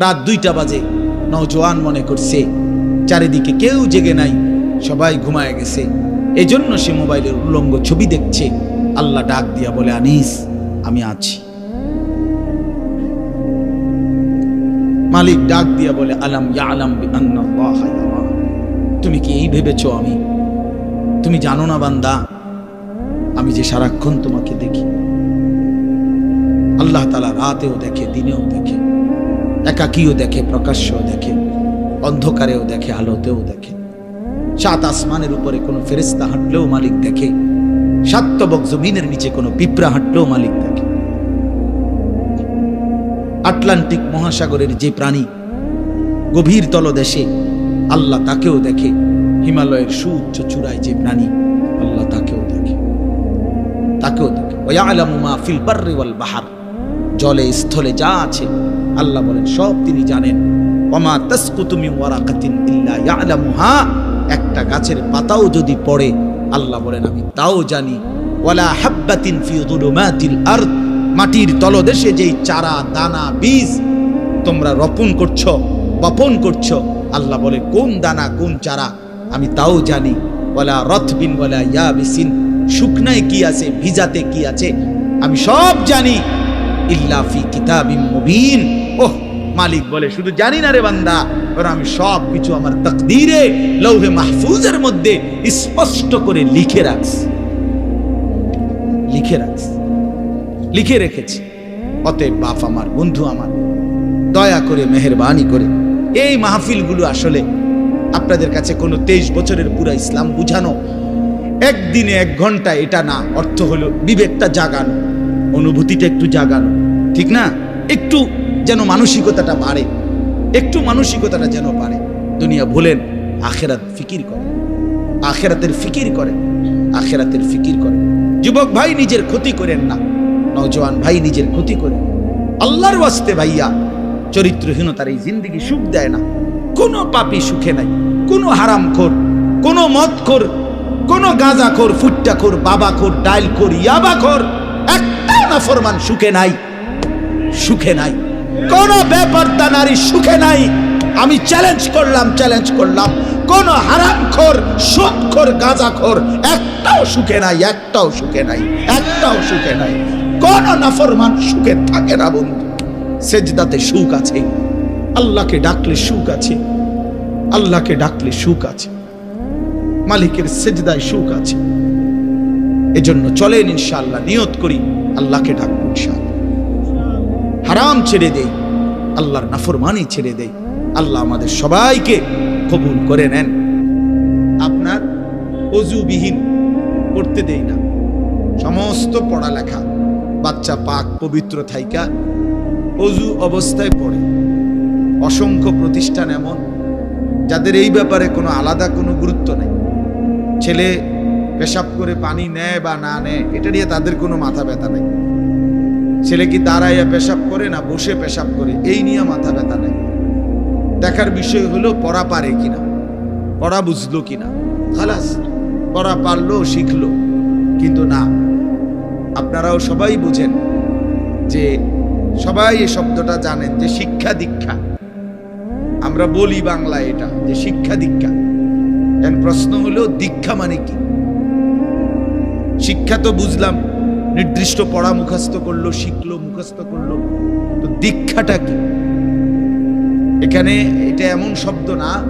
রাত দুইটা বাজে। নওজোয়ান মনে করছে, চারিদিকে কেউ জেগে নাই, সবাই ঘুমায় গেছে। এজন্য সে মোবাইলের উল্লঙ্গ ছবি দেখছে। আল্লাহ ডাক দিয়া বলে, আনিস, আমি আছি। মালিক ডাক দিয়া বলে, আলাম আলাম। তুমি কি এই ভেবেছ আমি? তুমি জানো না বান্দা, আমি যে সারাক্ষণ তোমাকে দেখি। আল্লাহ তালা রাতেও দেখে, দিনেও দেখে। একাকীও দেখে, প্রকাশ্যও দেখে, অন্ধকারেও দেখে, আলোতেও দেখে। সাত আসমানের উপরে কোনো ফেরেস্তা হাঁটলেও মালিক দেখে। সাতবক জমিনের নিচে কোনো পিঁপড়া হাঁটলেও মালিক দেখে। আটলান্টিক মহাসাগরের যে প্রাণী গভীর তলদেশে আল্লাহ তাকেও দেখে, হিমালয়ের সুউচ্চ চূড়ায় যে প্রাণী আল্লাহ তাকেও দেখে। তাকেও দেখে। ওয়ালামু মা ফিল বাহার। জলে, স্থলে যা আছে আল্লাহ বলেন, সব তিনি জানেন। ওমা তাসকুতু মিন ওয়ারাকাতিন ইল্লা ইয়ালামুহা। একটা গাছের পাতাও যদি পড়ে, আল্লাহ বলেন, আমি তাও জানি। ওয়ালা হাব্বাতিন ফি যুলুমাতিল আরদ। মাটির তলদেশে যেই চারা, দানা, বীজ তোমরা রোপণ করছ, বপন করছ, আল্লাহ বলে, কোন দানা, কোন চারা, আমি তাও জানি। ওয়ালা রথবিন, ওয়ালা ইয়াবিসিন। শুকনায় কি আছে, ভিজাতে কি আছে, আমি সব জানি। ইল্লা ফি কিতাবিম মুবিন। ওহ, মালিক বলে, শুধু জানি না রে বান্দা, বরং আমি সব কিছু আমার তাকদীরে, লৌহে মাহফুজের মধ্যে স্পষ্ট করে লিখে রাখছি। লিখে রাখছি। লিখে রেখেছি। অতএব বাপ আমার, বন্ধু আমার, দয়া করে, মেহরবানি করে, এই মাহফিলগুলো আসলে আপনাদের কাছে কোনো তেইশ বছরের পুরা ইসলাম বুঝানো, একদিনে এক ঘণ্টা এটা না, অর্থ হলো বিবেকটা জাগানো, অনুভূতিটা একটু জাগানো, ঠিক না? একটু যেন মানসিকতাটা বাড়ে। একটু মানসিকতাটা যেন বাড়ে। দুনিয়া ভুলেন, আখেরাত ফিকির করে আখেরাতের ফিকির করে আখেরাতের ফিকির করে যুবক ভাই নিজের ক্ষতি করেন না, নওজোয়ান ভাই নিজের ক্ষতি করেন। আল্লাহর ওয়াস্তে ভাইয়া, চরিত্রহীনতার এই জিন্দিগি সুখ দেয় না। কোনো পাপি সুখে নাই, কোনো হারাম খোর কোনো মদ খোর কোনো গাঁজা খোর ফুট্টা খোর বাবা খোর ডাইল খোর ইয়াবা খোর একটা না ফরমান সুখে নাই সুখে নাই। কোন ব্যাপারটা নারী সুখে নাই। আমি চ্যালেঞ্জ করলাম চ্যালেঞ্জ করলাম। কোন হারামখোর, সুদখোর, গাঁজাখোর একটাও সুখে নাই, একটাও সুখে নাই, একটাও সুখে নাই। কোন নাফরমান সুখে থাকে না বন্ধু। সেজদাতে সুখ আছে। আল্লাহকে ডাকলে সুখ আছে। আল্লাহকে ডাকলে সুখ আছে। মালিকের সেজদায় সুখ আছে। এজন্য চলেন ইনশাআল্লাহ, নিয়ত করি, আল্লাহকে ডাকবো ইনশাআল্লাহ। হারাম ছেড়ে দেই, আল্লাহর নাফরমানি ছেড়ে দেই, আল্লাহ আমাদের সবাইকে কবুল করে নেন। আপনার অজুবিহীন করতে দেই না। সমস্ত পড়ালেখা বাচ্চা পাক পবিত্র থাইকা অজু অবস্থায় পড়ে। অসংখ্য প্রতিষ্ঠান এমন, যাদের এই ব্যাপারে কোনো আলাদা কোনো গুরুত্ব নেই। ছেলে পেশাব করে পানি নেয় বা না নেয়, এটা নিয়ে তাদের কোনো মাথা ব্যথা নেই। ছেলে কি দাঁড়াইয়া পেশাব করে না বসে পেশাব করে? এই নিয়ে মাথা ব্যথা নেই। দেখার বিষয় হলো পড়া পারে কিনা? পড়া বুঝলো কিনা? খালাস, পড়া পারল, শিখলো, কিন্তু না। আপনারাও সবাই বুঝেন যে সবাই এই শব্দটা জানেন যে শিক্ষা দীক্ষা। আমরা বলি বাংলা এটা, যে শিক্ষা দীক্ষা। প্রশ্ন হলো, দীক্ষা মানে কি? শিক্ষা তো বুঝলাম নির্দিষ্ট পড়া মুখস্থ করল, শিখলো, মুখস্থ করল। তো দীক্ষাটা কি? এখানে এটা এমন শব্দ না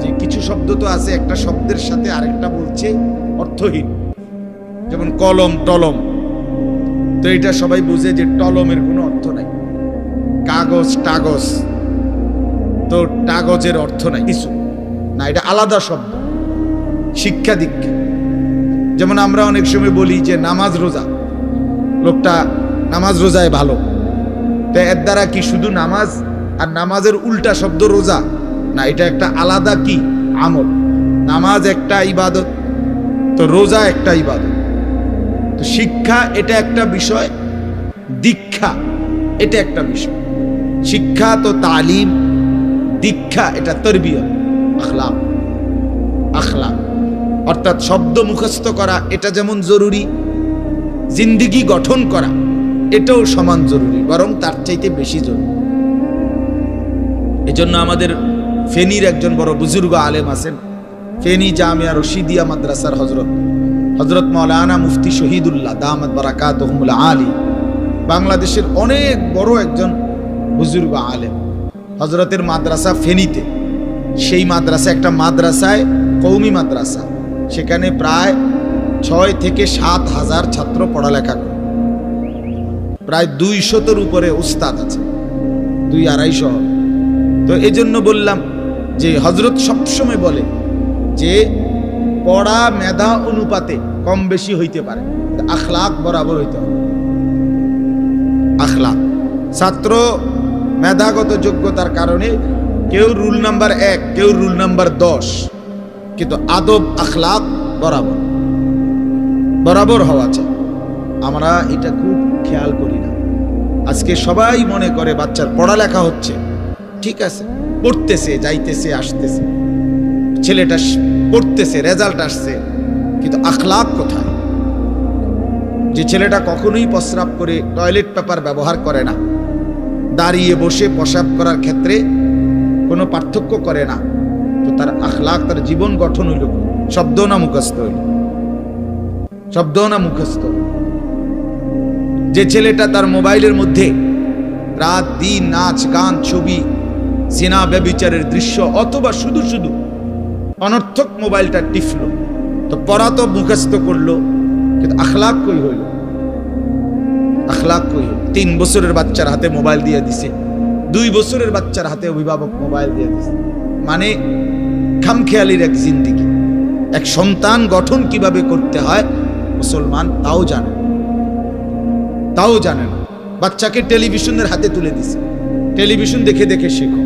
যে কিছু শব্দ তো আছে, একটা শব্দের সাথে আরেকটা বলছে অর্থহীন। যেমন কলম, টলম। তো এটা সবাই বুঝে যে টলমের কোনো অর্থ নাই। কাগজ, টাগজ। তো টাগজের অর্থ নাই, কিছু। না, এটা আলাদা শব্দ। শিক্ষা দীক্ষা। যেমন আমরা অনেক সময় বলি যে নামাজ রোজা। লোকটা নামাজ রোজায় ভালো। তো এর দ্বারা কি শুধু নামাজ আর নামাজের উল্টা শব্দ রোজা? না, এটা একটা আলাদা কি? আমল। নামাজ একটা ইবাদত, তো রোজা একটা ইবাদত। তো শিক্ষা এটা একটা বিষয়, দীক্ষা এটা একটা বিষয়। শিক্ষা তো তালিম, দীক্ষা এটা তরবিয়ত আখলাম আখলাম অর্থাৎ শব্দ মুখস্থ করা, এটা যেমন জরুরি, জিন্দিগি গঠন করা, এটাও সমান জরুরি, বরং তার চাইতে বেশি জরুরি। এজন্য আমাদের ফেনীর একজন বড় বুজুর্গ আলেম আছেন, ফেনী জামিয়া রশিদিয়া মাদ্রাসার হজরত হজরত মৌলানা মুফতি শহীদুল্লাহ দামাদ বারাকাত আলী, বাংলাদেশের অনেক বড় একজন বুজুর্গ আলেম। হজরতের মাদ্রাসা ফেনীতে, সেই মাদ্রাসা একটা মাদ্রাসায় কৌমি মাদ্রাসা। সেখানে প্রায় ছয় থেকে সাত হাজার ছাত্র পড়ালেখা করে। প্রায় দুই শতর উপরে উস্তাদ আছে, দুই আড়াইশো। তো এই জন্য বললাম যে হজরত সবসময় বলে যে পড়া মেধা অনুপাতে কম বেশি হইতে পারে, আখলাক বরাবর হইতে হবে। আখলাক। ছাত্র মেধাগত যোগ্যতার কারণে কেউ রুল নাম্বার এক, কেউ রুল নাম্বার দশ কিন্তু আদব, আখলাক বরাবর। বরাবর হওয়া চাই। আমরা এটা খুব খেয়াল করি না। আজকে সবাই মনে করে, বাচ্চার পড়ালেখা হচ্ছে। ঠিক আছে, পড়তেছে, যাইতেছে, আসতেছে। ছেলেটা পড়তেছে, রেজাল্ট আসছে, কিন্তু আখলাক কোথায়? যে ছেলেটা কখনোই প্রস্রাব করে টয়লেট পেপার ব্যবহার করে না। দাঁড়িয়ে বসে প্রসাব করার ক্ষেত্রে কোনো পার্থক্য করে না। তো তার আখলাক তার জীবন গঠন হইল শব্দ না মুখস্থ হইল। শব্দ না মুখস্থ। যে ছেলেটা তার মোবাইলের মধ্যে রাত, দিন, নাচ, গান, ছবি, সিনা, ব্যবিচারের দৃশ্য অথবা শুধু শুধু অনর্থক মোবাইলটা টিফলো তো পড়া তো মুখস্থ করল, কিন্তু আখলাক কই হইল? আখলাক কই তিন বছরের বাচ্চার হাতে মোবাইল দিয়ে দিছে, দুই বছরের বাচ্চার হাতে অভিভাবক মোবাইল দিয়ে দিছে। মানে খামখেয়ালির এক জিন্দিগি। এক সন্তান গঠন কীভাবে করতে হয়, মুসলমান তাও জানে তাও জানে না। বাচ্চাকে টেলিভিশনের হাতে তুলে দিছে। টেলিভিশন দেখে দেখে শেখো।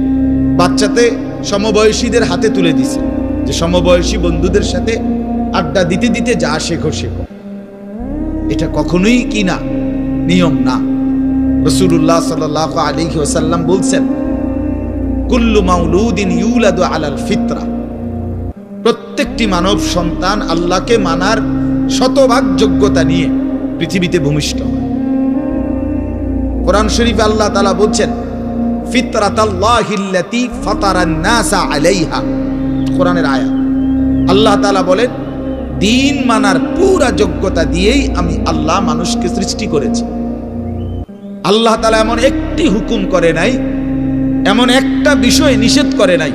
বাচ্চাতে সমবয়সীদের হাতে তুলে দিছে। যে সমবয়সী বন্ধুদের সাথে আড্ডা দিতে দিতে যা শেখো শেখো। এটা কখনোই কি না? নিয়ম না। রসুল্লাহ সাল আলী ওসাল্লাম বলছেন, কুল্লু মাউলুদিন ইউলাদু আলাল ফিতরা। প্রত্যেকটি মানব সন্তান আল্লাহকে মানার শতভাগ যোগ্যতা নিয়ে পৃথিবীতে ভূমিষ্ঠ কোরআন শরীফ আল্লাহ তালা বলছেন ফিতরাতাল্লাহিল্লাতি ফাতারান আলাইহা। কোরআনের আয়া আল্লাহ তালা বলেন, দিন মানার পুরা যোগ্যতা দিয়েই আমি আল্লাহ মানুষকে সৃষ্টি করেছি। আল্লাহ তালা এমন একটি হুকুম করে নাই, এমন একটা বিষয় নিষেধ করে নাই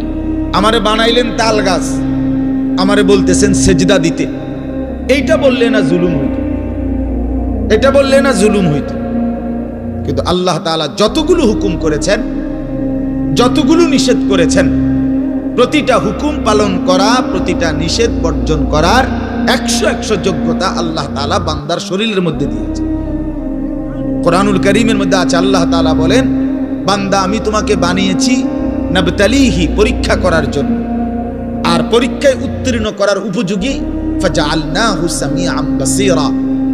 আমারে বানাইলেন তাল গাছ, আমারে বলতেছেন সেজদা দিতে। এইটা বললে না জুলুম হইত। এটা বললে না জুলুম হইত। কিন্তু আল্লাহ তাআলা যতগুলো হুকুম করেছেন, যতগুলো নিষেধ করেছেন, প্রতিটা হুকুম পালন করা, প্রতিটা নিষেধ বর্জন করার একশো একশো যোগ্যতা আল্লাহ তাআলা বান্দার শরীরের মধ্যে দিয়েছে কোরআনুল করিমের মধ্যে আছে, আল্লাহ তাআলা বলেন, বান্দা আমি তোমাকে বানিয়েছি নবতালিহি, পরীক্ষা করার জন্য। আর পরীক্ষায় উত্তীর্ণ করার উপযোগী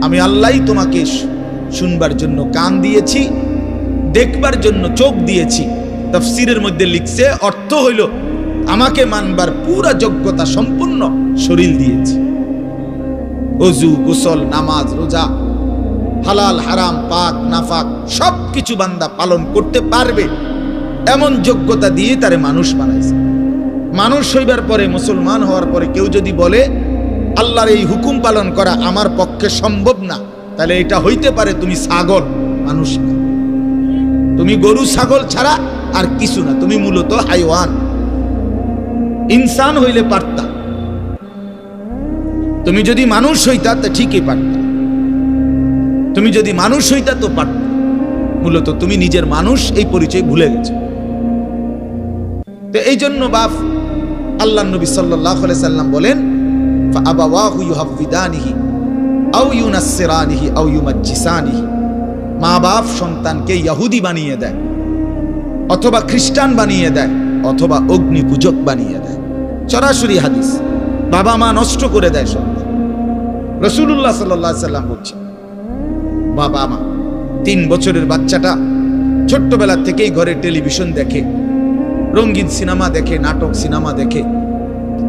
আমি আল্লাহই তোমাকে শুনবার জন্য কান দিয়েছি, দেখবার জন্য চোখ দিয়েছি। তফসিরের মধ্যে লিখছে, অর্থ হইল, আমাকে মানবার পুরা যোগ্যতা সম্পূর্ণ শরীর দিয়েছি। অজু গোসল, নামাজ, রোজা, হালাল, হারাম, পাক, নাফাক সব কিছু বান্দা পালন করতে পারবে। এমন যোগ্যতা দিয়ে তারে মানুষ বানাইছে। মানুষ হইবার পরে, মুসলমান হওয়ার পরে কেউ যদি বলে, আল্লাহর এই হুকুম পালন করা আমার পক্ষে সম্ভব না, তাহলে এটা হইতে পারে তুমি ছাগল, মানুষ তুমি গরু, ছাগল ছাড়া আর কিছু না, তুমি মূলত হাইওয়ান। ইনসান হইলে পারতা। তুমি যদি মানুষ হইতা, তা ঠিকই পারতা। তুমি যদি মানুষ হইতা, তো পারত। মূলত তুমি নিজের মানুষ এই পরিচয় ভুলে গেছো। তো এই জন্য বাপ আল্লাহ নবী সাল্লাহ সাল্লাম বলেন মা বাপ সন্তানকে ইহুদি বানিয়ে দেয়, অথবা খ্রিস্টান বানিয়ে দেয়, অথবা অগ্নি পূজক বানিয়ে দেয়। সরাসরি হাদিস, বাবা মা নষ্ট করে দেয় সন্তান রসুল্লাহ সাল্লাহ সাল্লাম বলছে, বাবা মা, তিন বছরের বাচ্চাটা ছোট্টবেলা থেকেই ঘরে টেলিভিশন দেখে রঙিন সিনেমা দেখে, নাটক সিনেমা দেখে,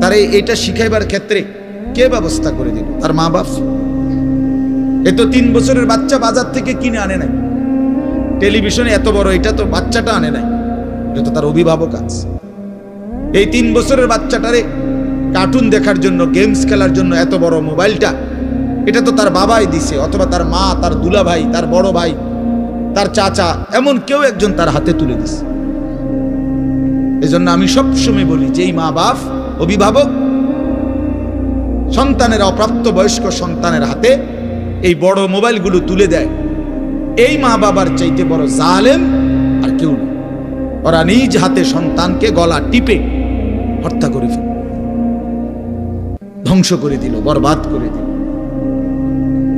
তারে এটা শিখাইবার ক্ষেত্রে কে ব্যবস্থা করে দিল? তার মা বাপ? এ তো তিন বছরের বাচ্চা বাজার থেকে কিনে আনে নাই। টেলিভিশনে এত বড়, এটা তো বাচ্চাটা আনে নাই। এটা তো তার অভিভাবক আছে। এই তিন বছরের বাচ্চাটারে কার্টুন দেখার জন্য গেমস খেলার জন্য এত বড় মোবাইলটা, এটা তো তার বাবাই দিছে, অথবা তার মা, তার দুলা ভাই তার বড় ভাই, তার চাচা, এমন কেউ একজন তার হাতে তুলে দিছে। এজন্য আমি সবসময় বলি, যেই মা বাপ, অভিভাবক, সন্তানের অপ্রাপ্ত বয়স্ক সন্তানের হাতে এই বড় মোবাইলগুলো তুলে দেয়, এই মা বাবার চাইতে বড় জালেম আর কেউ না। ওরা নিজ হাতে সন্তানকে গলা টিপে হত্যা করে ফেল, ধ্বংস করে দিল, বরবাদ করে দিল,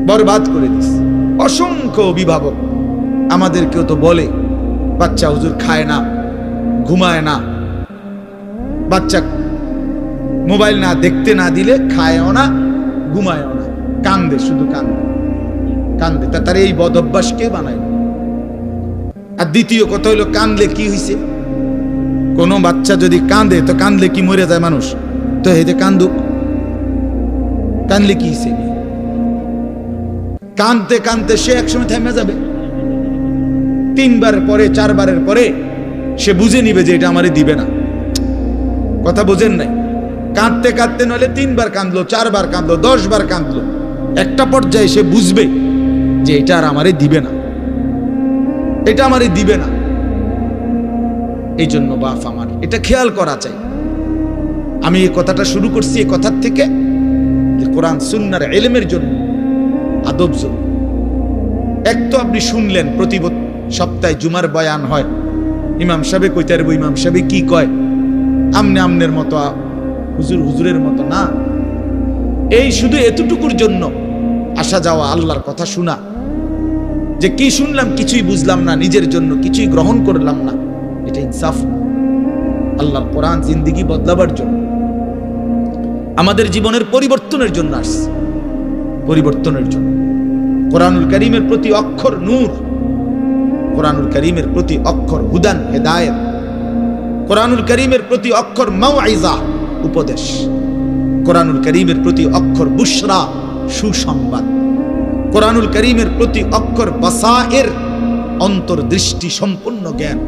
বরবাদ করে দিস অসংখ্য অভিভাবক আমাদেরকেও তো বলে, বাচ্চা হুজুর খায় না, ঘুমায় না বাচ্চা মোবাইল না দেখতে না দিলে খায়ও না, ঘুমায়ও না। কান্দে, শুধু কান্দে। কান্দে। তা তার এই বদ অভ্যাস কে বানায় আর দ্বিতীয় কথা হইল, কান্দলে কি হইছে? কোনো বাচ্চা যদি কান্দে, তো কান্দলে কি মরে যায় মানুষ? তো হেতে কান্দুক, কান্দলে কি হইছে? কানতে কানতে সে একসময় থেমে যাবে। তিনবার পরে, চারবারের পরে সে বুঝে নিবে যে এটা আমারে দিবে না। কথা বোঝেন নাই? কাঁদতে কাঁদতে নলে তিনবার কাঁদলো, চারবার কাঁদলো দশ বার কাঁদলো। একটা পর্যায়ে সে বুঝবে যে এটা আর আমারে দিবে না। এটা আমারে দিবে না। এই জন্য বাপ আমার, এটা খেয়াল করা চাই। আমি এই কথাটা শুরু করছি এই কথার থেকে কোরআন সুন্নার এলেমের জন্য, আদব জন্য। এক তো আপনি শুনলেন প্রতি সপ্তাহে জুমার বয়ান হয়। ইমাম সাহেব কইতে পারব, ইমাম সাহেব কি কয়? আমনে আমনের মতো, হুজুর হুজুরের মতো না। এই শুধু এতটুকুর জন্য আসা যাওয়া আল্লাহর কথা শোনা। যে কি শুনলাম কিছুই বুঝলাম না, নিজের জন্য কিছুই গ্রহণ করলাম না। এটা ইনসাফ না। আল্লাহর কোরআন জিন্দিগি বদলাবার জন্য। আমাদের জীবনের পরিবর্তনের জন্য আসছে। পরিবর্তনের জন্য। কোরআনুল করিমের প্রতি অক্ষর নূর। কোরআনুল করিমের প্রতি অক্ষর হুদান, হেদায়েত। কোরআনুল করিমের প্রতি অক্ষর মাওয়াইজা, উপদেশ। কোরআনুল করিমের প্রতি অক্ষর বুশরা, সুসংবাদ। কোরআনুল করিমের প্রতি অক্ষর বাসায়ের অন্তর্দৃষ্টি সম্পূর্ণ জ্ঞান।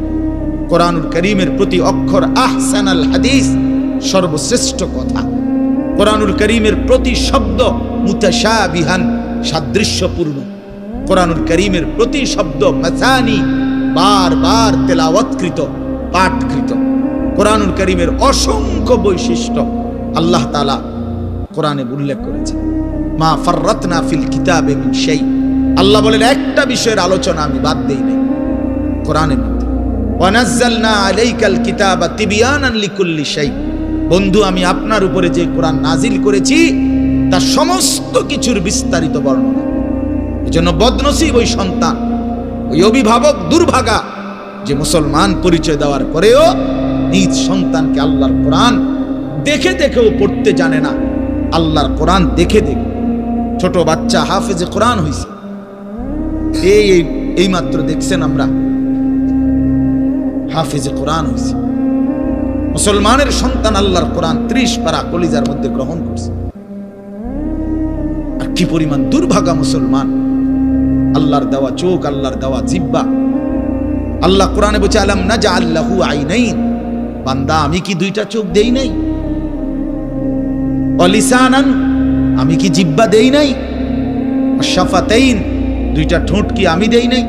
কোরআনুল করিমের প্রতি অক্ষর আহসানাল হাদিস, সর্বশ্রেষ্ঠ কথা। কোরআনুল করিমের প্রতি শব্দ মুতাশাবিহান, সাদৃশ্যপূর্ণ। কোরআনুল করিমের প্রতি শব্দ মাসানি, বারবার তেলাওয়াতকৃত, পাঠকৃত। কোরআনুল করিমের অসংখ্য বৈশিষ্ট্য আল্লাহ তালা কোরআনে উল্লেখ করেছে মা ফাররাতনা ফিল কিতাব মিন সেই আল্লাহ বলেন, একটা বিষয়ের আলোচনা আমি বাদ দেই নাই কোরআনের মধ্যে। ওয়ানাজ্জালনা আলাইকাল কিতাবা তিবিয়ানান লিকুল্লি শাই। বন্ধু, আমি আপনার উপরে যে কোরআন নাজিল করেছি তার সমস্ত কিছুর বিস্তারিত বর্ণনা। এজন্য বদনসিব ওই সন্তান, ওই অভিভাবক দুর্ভাগা, যে মুসলমান পরিচয় দেওয়ার পরেও নিজ সন্তানকে আল্লাহর কোরআন দেখে দেখেও পড়তে জানে না। আল্লাহর কোরআন দেখে দেখে। ছোট বাচ্চা হাফেজে কোরআন হয়েছে এই, এই- মাত্র দেখছেন আমরা। হাফেজে কোরআন হইছে। মুসলমানের সন্তান আল্লাহর কোরআন ত্রিশ পারা কলিজার মধ্যে গ্রহণ করছে। আর কি পরিমাণ দুর্ভাগা মুসলমান। আল্লাহর দেওয়া চোখ, আল্লাহর দেওয়া জিব্বা। আল্লাহ কোরআনে বলছে, আলাম না যা আল্লাহু আইনাইন? বান্দা, আমি কি দুইটা চোখ দেই নাই? অলিসানান, আমি কি জিব্বা দেই নাই? শাফাতাইন দুইটা ঠোঁট কি আমি দেই নাই?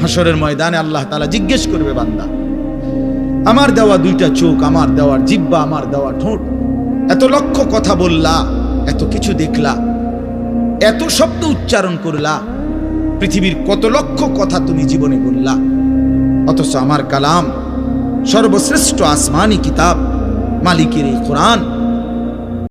হাসরের ময়দানে আল্লাহ তালা জিজ্ঞেস করবে, বান্দা, আমার দেওয়া দুইটা চোখ, আমার দেওয়ার জিব্বা, আমার দেওয়া ঠোঁট, এত লক্ষ কথা বললা, এত কিছু দেখলা, এত শব্দ উচ্চারণ করলা, পৃথিবীর কত লক্ষ কথা তুমি জীবনে বললা, অথচ আমার কালাম সর্বশ্রেষ্ঠ আসমানি কিতাব মালিকের এই কোরআন।